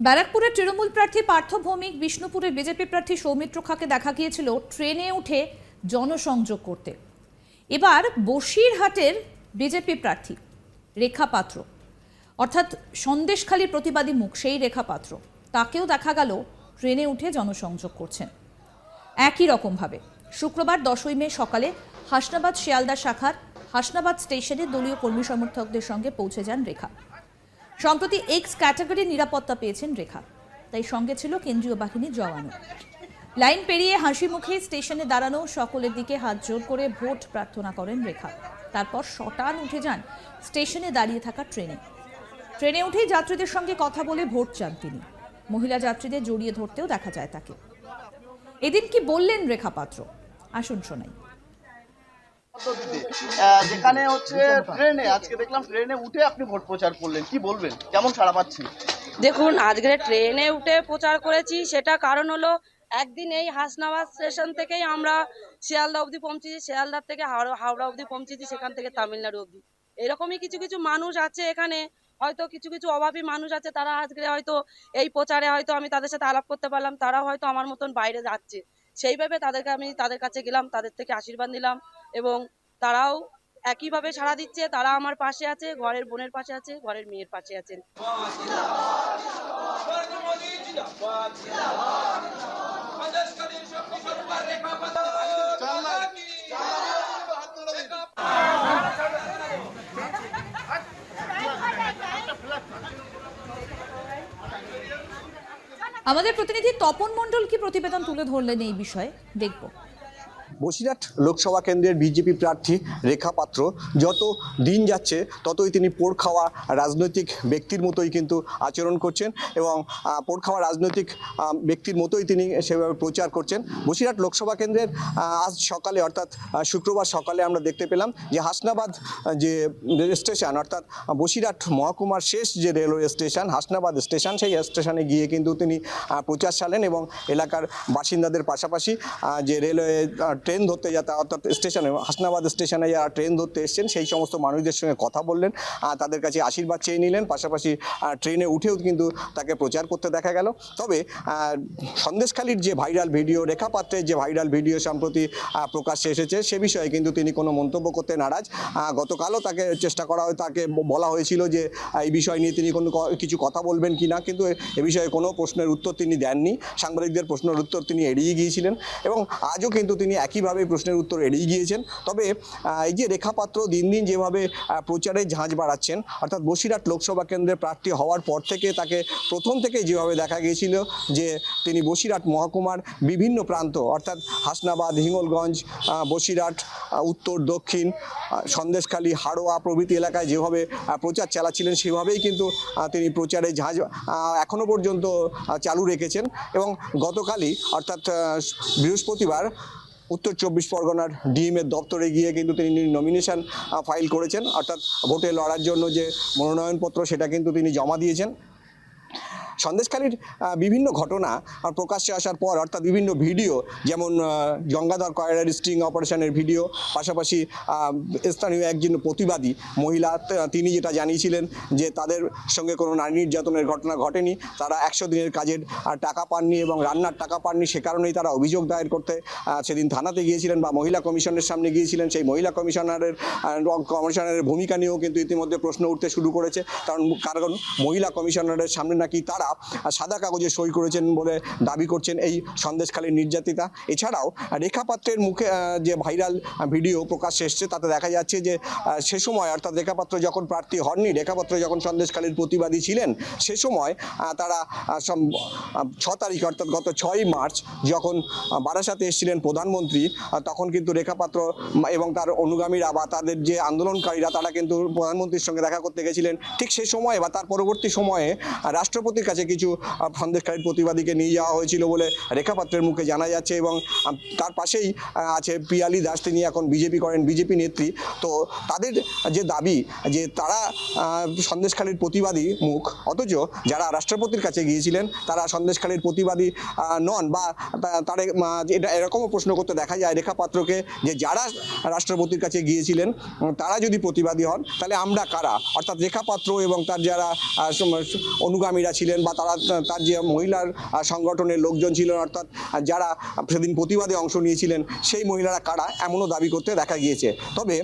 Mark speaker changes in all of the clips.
Speaker 1: ব্যারাকপুরের তৃণমূল প্রার্থী পার্থ ভৌমিক বিষ্ণুপুরের বিজেপি প্রার্থী সৌমিত্র খাকে দেখা গিয়েছিল ট্রেনে উঠে জনসংযোগ করতে। এবার বসিরহাটের বিজেপি প্রার্থী রেখা পাত্র। অর্থাৎ সন্দেশখালী প্রতিবাদী মুখ, সেই রেখা পাত্র। তাকেও দেখা গেল ট্রেনে উঠে জনসংযোগ করছেন। একই রকমভাবে শুক্রবার দশই মে সকালে হাসনাবাদ শিয়ালদা শাখার হাসনাবাদ স্টেশনে দলীয় কর্মী সমর্থকদের সঙ্গে পৌঁছে যান রেখা। সম্প্রতি এক্স ক্যাটাগরির নিরাপত্তা পেয়েছেন রেখা। তাই সঙ্গে ছিল কেন্দ্রীয় বাহিনীর জওয়ানও। লাইন পেরিয়ে হাসি মুখে স্টেশনে দাঁড়ানো সকলের দিকে হাত জোর করে ভোট প্রার্থনা করেন রেখা। তারপর শটান উঠে যান স্টেশনে দাঁড়িয়ে থাকা ট্রেনে। ট্রেনে উঠেই যাত্রীদের সঙ্গে কথা বলে ভোট চান তিনি। মহিলা যাত্রীদের জড়িয়ে ধরতেও দেখা যায় তাকে। এদিন কি বললেন রেখা পাত্র? আসুন শোনাই।
Speaker 2: যেখানে হচ্ছে ট্রেনে আজকে দেখলাম ট্রেনে উঠে আপনি ভোট প্রচার করলেন। কি বলবেন? কেমন পাচ্ছি
Speaker 3: দেখুন, আজকে ট্রেনে উঠে প্রচার করেছি, সেটা কারণ হলো একদিন এই হাসনাবাদ স্টেশন থেকেই আমরা শিয়ালদা অবধি পৌঁছেছি, শিয়ালদার থেকে হাওড়া অবধি পৌঁছেছি, সেখান থেকে তামিলনাড়ু অবধি। এরকমই কিছু কিছু মানুষ আছে এখানে, হয়তো কিছু কিছু অভাবী মানুষ আছে, তারা আজকে হয়তো এই প্রচারে হয়তো আমি তাদের সাথে আলাপ করতে পারলাম, তারাও হয়তো আমার মতন বাইরে যাচ্ছে। সেইভাবে তাদেরকে আমি, তাদের কাছে গেলাম, তাদের থেকে আশীর্বাদ নিলাম। এবং তারাও একইভাবে সাড়া দিচ্ছে। তারা আমার পাশে আছে, ঘরের বোনের পাশে আছে, ঘরের মেয়ের পাশে আছেন।
Speaker 1: আমাদের প্রতিনিধি তপন মণ্ডল কি প্রতিবেদন তুলে ধরলেন এই বিষয়ে? দেখব।
Speaker 4: বসিরহাট লোকসভা কেন্দ্রের বিজেপি প্রার্থী রেখা পাত্র। যত দিন যাচ্ছে, ততই তিনি পোড় খাওয়া রাজনৈতিক ব্যক্তির মতোই কিন্তু আচরণ করছেন এবং পোড় খাওয়া রাজনৈতিক ব্যক্তির মতোই তিনি সেভাবে প্রচার করছেন। বসিরহাট লোকসভা কেন্দ্রের আজ সকালে অর্থাৎ শুক্রবার সকালে আমরা দেখতে পেলাম যে হাসনাবাদ যে স্টেশন অর্থাৎ বসিরহাট মহকুমার শেষ যে রেলওয়ে স্টেশন, হাসনাবাদ স্টেশন, সেই স্টেশনে গিয়ে কিন্তু তিনি প্রচার চালেন এবং এলাকার বাসিন্দাদের পাশাপাশি যে রেলওয়ে ট্রেন ধরতে যাতে, অর্থাৎ স্টেশনে, হাসনাবাদ স্টেশনে যারা ট্রেন ধরতে এসছেন, সেই সমস্ত মানুষদের সঙ্গে কথা বললেন তাদের কাছে আশীর্বাদ চেয়ে নিলেন, পাশাপাশি ট্রেনে উঠেও কিন্তু তাকে প্রচার করতে দেখা গেল। তবে সন্দেশখালীর যে ভাইরাল ভিডিও রেখা পাত্রের যে ভাইরাল ভিডিও সম্প্রতি প্রকাশ্যে এসেছে, সে বিষয়ে কিন্তু তিনি কোনো মন্তব্য করতে নারাজ। গতকালও তাকে চেষ্টা করা হয়, তাকে বলা হয়েছিল যে এই বিষয় নিয়ে তিনি কোনো কিছু কথা বলবেন কি না, কিন্তু এ- বিষয়ে কোনো প্রশ্নের উত্তর তিনি দেননি। সাংবাদিকদের প্রশ্নের উত্তর তিনি এড়িয়ে গিয়েছিলেন এবং আজও কিন্তু তিনি একইভাবে প্রশ্নের উত্তর এড়িয়ে গিয়েছেন। তবে এই যে রেখাপাত্র দিন দিন যেভাবে প্রচারে ঝাঁঝ বাড়াচ্ছেন অর্থাৎ বসিরহাট লোকসভা কেন্দ্রের প্রার্থী হওয়ার পর থেকে তাকে প্রথম থেকে যেভাবে দেখা গিয়েছিল যে তিনি বসিরহাট মহকুমার বিভিন্ন প্রান্ত অর্থাৎ হাসনাবাদ হিঙ্গলগঞ্জ বসিরহাট উত্তর দক্ষিণ সন্দেশখালী হাড়োয়া প্রভৃতি এলাকায় যেভাবে প্রচার চালাচ্ছিলেন সেভাবেই কিন্তু তিনি প্রচারে ঝাঁঝ আহ, এখনও পর্যন্ত চালু রেখেছেন। এবং গতকালই অর্থাৎ বৃহস্পতিবার উত্তর চব্বিশ পরগনার ডিএমের দপ্তরে গিয়ে কিন্তু তিনি নমিনেশন ফাইল করেছেন। অর্থাৎ ভোটে লড়ার জন্য যে মনোনয়নপত্র, সেটা কিন্তু তিনি জমা দিয়েছেন। সন্দেশখালীর বিভিন্ন ঘটনা প্রকাশ্যে আসার পর অর্থাৎ বিভিন্ন ভিডিও, যেমন গঙ্গাধর কয়রার স্ট্রিং অপারেশনের ভিডিও পাশাপাশি স্থানীয় একজন প্রতিবাদী মহিলা তিনি যেটা জানিয়েছিলেন যে তাদের সঙ্গে কোনো নারী নির্যাতনের ঘটনা ঘটেনি, তারা একশো দিনের কাজের টাকা পাননি এবং রান্নার টাকা পাননি, সে কারণেই তারা অভিযোগ দায়ের করতে সেদিন থানাতে গিয়েছিলেন বা মহিলা কমিশনের সামনে গিয়েছিলেন, সেই মহিলা কমিশনারের কমিশনারের ভূমিকা নিয়েও কিন্তু ইতিমধ্যে প্রশ্ন উঠতে শুরু করেছে, কারণ কারণ মহিলা কমিশনারের সামনে নাকি তারা সাদা কাগজে সই করেছেন বলে দাবি করছেন এই সন্দেশখালীর নির্যাতিতা। এছাড়াও রেখা পাত্রের মুখে যে ভাইরাল ভিডিও প্রকাশ এসছে, তাতে দেখা যাচ্ছে যে সে সময় অর্থাৎ রেখাপাত্র যখন প্রার্থী হননি, রেখাপাত্র যখন সন্দেশখালীর প্রতিবাদী ছিলেন, সে সময় তারা ছ তারিখ অর্থাৎ গত ছয়ই মার্চ যখন বারাসাতে এসেছিলেন প্রধানমন্ত্রী তখন কিন্তু রেখাপাত্র এবং তার অনুগামীরা বা তাদের যে আন্দোলনকারীরা, তারা কিন্তু প্রধানমন্ত্রীর সঙ্গে দেখা করতে গেছিলেন। ঠিক সেই সময়ে বা তার পরবর্তী সময়ে রাষ্ট্রপতির কাছে কিছু আহ, সন্দেশকারী প্রতিবাদীকে নিয়ে যাওয়া হয়েছিল বলে রেখাপাত্রের মুখে জানা যাচ্ছে এবং তার পাশেই আছে পিয়ালি দাস। তিনি এখন বিজেপি করেন বিজেপি নেত্রী। তো তাদের যে দাবি যে তারা সন্দেশখালীর প্রতিবাদী মুখ অথচ যারা রাষ্ট্রপতির কাছে গিয়েছিলেন তারা সন্দেশখালীর প্রতিবাদী নন বা তারা এটা এরকমও প্রশ্ন করতে দেখা যায় রেখা পাত্রকে যে যারা রাষ্ট্রপতির কাছে গিয়েছিলেন তারা যদি প্রতিবাদী হন তাহলে আমরা কারা? অর্থাৎ রেখা পাত্র এবং তার যারা অনুগামীরা ছিলেন বা তারা, তার যে মহিলার সংগঠনের লোকজন ছিলেন অর্থাৎ যারা সেদিন প্রতিবাদে অংশ নিয়েছিলেন, সেই মহিলারা কারা এমনও দাবি করতে দেখা গিয়েছে। তবে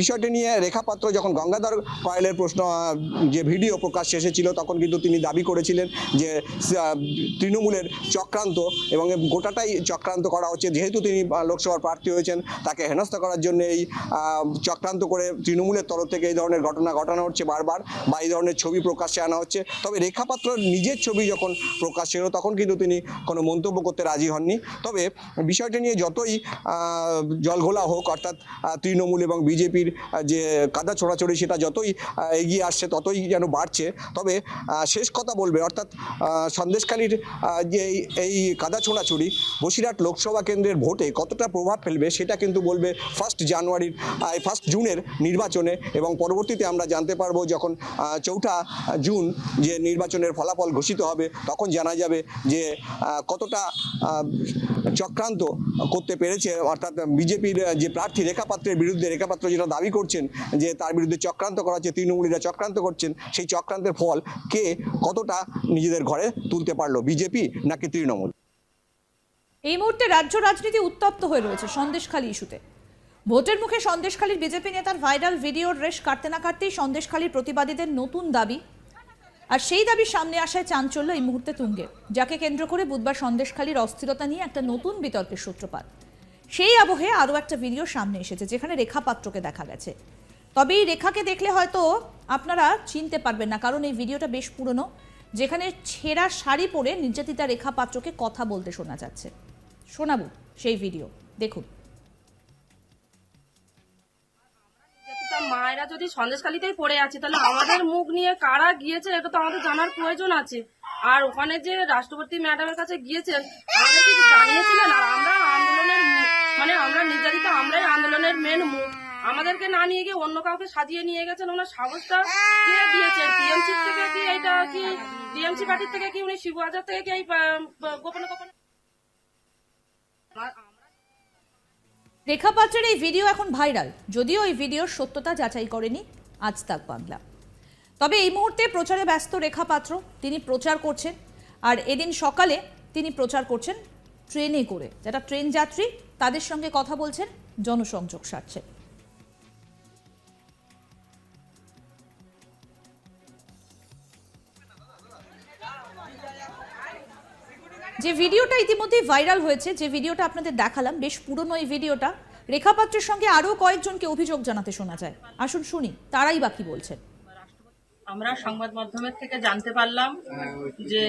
Speaker 4: বিষয়টি নিয়ে রেখা পাত্র যখন গঙ্গাধর কয়েলের প্রশ্ন যে ভিডিও প্রকাশ্যে এসেছিল, তখন কিন্তু তিনি দাবি করেছিলেন যে তৃণমূলের চক্রান্ত এবং গোটাটাই চক্রান্ত করা হচ্ছে। যেহেতু তিনি লোকসভার প্রার্থী হয়েছেন, তাকে হেনস্থা করার জন্য এই চক্রান্ত করে তৃণমূলের তরফ থেকে এই ধরনের ঘটনা ঘটানো হচ্ছে বারবার বা এই ধরনের ছবি প্রকাশ্যে আনা হচ্ছে। তবে রেখাপাত্র নিজের ছবি যখন প্রকাশ্যে এলো তখন কিন্তু তিনি কোনো মন্তব্য করতে রাজি হননি। তবে বিষয়টি নিয়ে যতই জলঘোলা হোক, অর্থাৎ তৃণমূল এবং বিজেপির যে কাদা ছোড়াছড়ি, সেটা যতই এগিয়ে আসছে, ততই যেন বাড়ছে। তবে শেষ কথা বলবে, অর্থাৎ সন্দেশকালীর যে এই- কাদা ছোড়াছড়ি, বসিরহাট লোকসভা কেন্দ্রের ভোটে কতটা প্রভাব ফেলবে, সেটা কিন্তু বলবে ফার্স্ট জানুয়ারির ফার্স্ট জুনের নির্বাচনে। এবং পরবর্তীতে আমরা জানতে পারব যখন চৌঠা জুন যে নির্বাচনের ফলাফল ঘোষিত হবে, তখন জানা যাবে যে কতটা চক্রান্ত করতে পেরেছে। অর্থাৎ বিজেপির যে প্রার্থী রেখাপাত্রের বিরুদ্ধে, রেখাপাত্র যেটা দাবি করছেন যে, তার বিরুদ্ধে চক্রান্ত করা হচ্ছে, তৃণমূলীরা চক্রান্ত করছেন, সেই চক্রান্তের ফল কে কতটা নিজেদের ঘরে তুলতে পারল, বিজেপি নাকি তৃণমূল?
Speaker 1: এই মুহূর্তে রাজ্য রাজনীতি উত্তপ্ত হয়ে রয়েছে সন্দেশখালী ইস্যুতে। ভোটের মুখে সন্দেশখালীর বিজেপি নেতার ভাইরাল ভিডিওর রেশ কাটতে না কাটতেই সন্দেশখালীর প্রতিবাদীদের নতুন দাবি আর সেই দাবির সামনে আসায় চাঞ্চল্য এই মুহূর্তে তুঙ্গে যাকে কেন্দ্র করে বুধবার সন্দেশখালীর অস্থিরতা নিয়ে একটা নতুন বিতর্কের সূত্রপাত। সেই আবহে আরও একটা ভিডিও সামনে এসেছে, যেখানে রেখা পাত্রকে দেখা গেছে। তবে এই রেখাকে দেখলে হয়তো আপনারা চিনতে পারবেন না, কারণ এই ভিডিওটা বেশ পুরনো, যেখানে ছেঁড়া শাড়ি পরে নির্যাতিতা রেখা পাত্রকে কথা বলতে শোনা যাচ্ছে। শোনাবো সেই ভিডিও, দেখুন।
Speaker 3: মায়েরা যদি সন্দেশখালিতেই পড়ে আছে, তাহলে আমাদের মুখ নিয়ে কারা গিয়েছে? এটা তো আমাদের জানার প্রয়োজন আছে। আর ওখানে যে রাষ্ট্রপতি ম্যাডামের কাছে গিয়েছেন আমাদের জানিয়েছিলেন? আর আমরা আন্দোলনের মানে আমরা নির্যাতিত, আমরাই আন্দোলনের মেন মুখ আমাদেরকে না নিয়ে গিয়ে অন্য কাউকে সাজিয়ে নিয়ে গেছেন? ওনার সাহসটা কে দিয়েছেন থেকে কি এটা কি টিএমসি পার্টির থেকে কি উনি শিবু হাজার থেকে কি এই গোপনে গোপনে
Speaker 1: রেখা পাত্রের এই ভিডিও এখন ভাইরাল। যদিও এই ভিডিওর সত্যতা যাচাই করেনি আজ তাক বাংলা। তবে এই মুহূর্তে প্রচারে ব্যস্ত রেখা পাত্র, তিনি প্রচার করছেন, আর এদিন সকালে তিনি প্রচার করছেন ট্রেনে করে। যারা ট্রেন যাত্রী, তাদের সঙ্গে কথা বলছেন, জনসংযোগ সারছে যে ভিডিওটা ইতিমধ্যেই ভাইরাল হয়েছে যে ভিডিওটা আপনাদের দেখালাম বেশ পুরনো এই ভিডিওটা রেখাপাত্রের সঙ্গে আরও কয়েকজনকে অভিযোগ জানাতে শোনা যায়। আসুন শুনি তারাই বাকি বলছেন?
Speaker 5: আমরা সংবাদ মাধ্যমের থেকে জানতে পারলাম যে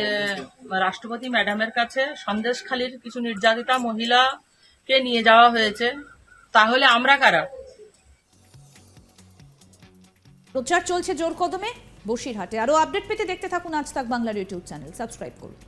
Speaker 5: রাষ্ট্রপতি ম্যাডামের কাছে সন্দেশখালীর কিছু নির্যাতিতা মহিলাকে নিয়ে যাওয়া হয়েছে। তাহলে আমরা কারা?
Speaker 1: প্রচার চলছে জোর কদমে বসিরহাটে। আরও আপডেট পেতে দেখতে থাকুন আজ তাক বাংলার ইউটিউব চ্যানেল। সাবস্ক্রাইব করুন।